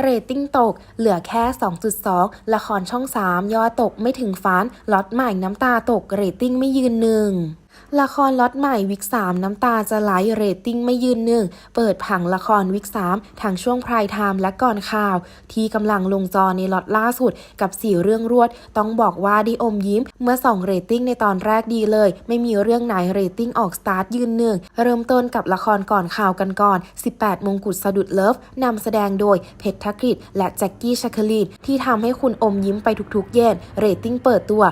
เรตติ้งตก เหลือแค่ 2.2 ละครช่อง 3 ยอดตกไม่ถึงฟ้านล็อตใหม่น้ำตาตกเรตติ้งไม่ยืนหนึ่ง ละครล็อตใหม่วิก3น้ำตาจะไหลเรตติ้งไม่ยืนหนึ่ง เปิดผังละครวิก3ทางช่วงพรายไทม์และก่อนข่าว ที่กำลังลงจอในล็อตล่าสุดกับ4เรื่องรวด ต้องบอกว่าได้อมยิ้ม เมื่อส่องเรตติ้งในตอนแรกดีเลย ไม่มีเรื่องไหนเรตติ้งออกสตาร์ทยืนหนึ่ง เริ่มต้นกับละครก่อนข่าวกันก่อน 18 มงกุฎสะดุดเลิฟนำแสดงโดยเพชรธกฤษและแจ็คกี้ชัคคลีนที่ทำให้คุณอมยิ้มไปทุกๆ เย็นเรตติ้งเปิดตัว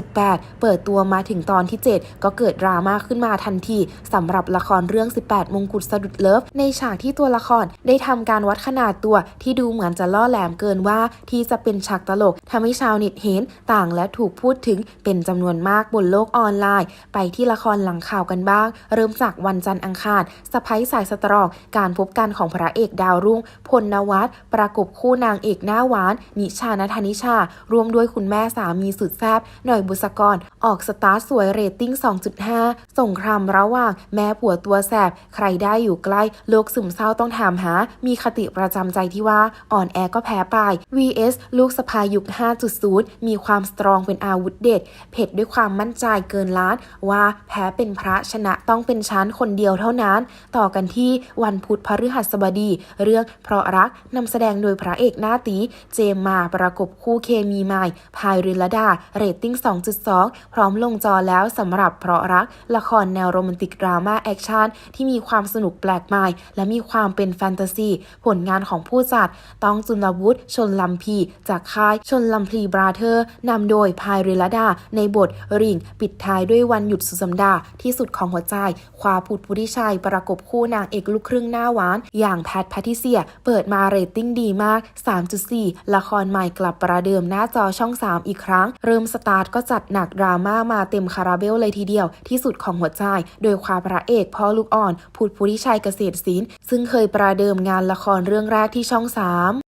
2.8 เปิดตัวมาถึงตอนที่ 7 ก็เเกิดดราม่าขึ้นมาทันทีสำหรับละครเรื่อง 18 มงกุฎสะดุดเลิฟ ในฉากที่ตัวละครได้ทำการวัดขนาดตัวที่ดูเหมือนจะล่อแหลมเกินว่าที่จะเป็นฉากตลกทำให้ชาวเน็ตเห็นต่างและถูกพูดถึงเป็นจำนวนมากบนโลกออนไลน์ ไปที่ละครหลังข่าวกันบ้าง เริ่มจากวันจันทร์อังคารสะพ้ยสายสตรอง การพบกันของพระเอกดาวรุ่งพลนวัตประกบคู่นางเอกหน้าหวาน นิชานัทนิชา รวมด้วยคุณแม่สามีสุดแซ่บหน่อยบุษกร ออกสตาร์สวยเรตติ้ง2.5สงครามระหว่างแม่ผัวตัวแสบ ใครได้อยู่ใกล้โรคซึมเศร้าต้องถามหา มีคติประจำใจที่ว่าอ่อนแอก็แพ้ไป vs ลูกสะพายุค 5.0 มีความสตรองเป็นอาวุธเด็ด เผ็ดด้วยความมั่นใจเกินล้าน ว่าแพ้เป็นพระชนะต้องเป็นชั้นคนเดียวเท่านั้น ต่อกันที่วันพุธพฤหัสบดี เรื่องเพราะรักนำแสดงโดยพระเอกหน้าตี เจมมาประกบคู่เคมีใหม่ พายริลดาเรตติ้ง 2.2 พร้อมลงจอแล้วสำหรับเพราะรัก ละครแนวโรแมนติกดราม่าแอคชั่นที่มีความสนุกแปลกใหม่ และมีความเป็นแฟนตาซี ผลงานของผู้จัด ต้องจุลวุฒิชนลำพี จากค่ายชนลำพีบราเธอร์นำโดยพายริลดา ในบทริง ปิดท้ายด้วยวันหยุดสุดสัปดาห์ที่สุดของหัวใจ ควาพุทธพุทธิชัย ประกบคู่นางเอกลูกครึ่งหน้าหวาน อย่างแพทแพทิเซีย เปิดมาเรตติ้งดีมาก 3.4 ละครใหม่กลับประเดิมหน้าจอช่อง 3 อีกครั้ง เริ่มสตาร์ทก็จัดหนักดราม่ามาเต็มคาราเบลเลยทีเดียวที่สุดของหัวใจ โดยความพระเอกพ่อลูกอ่อน พุทธพุทธิชัยเกษตรศิลป์ซึ่งเคยประเดิมงานละครเรื่องแรกที่ช่อง 3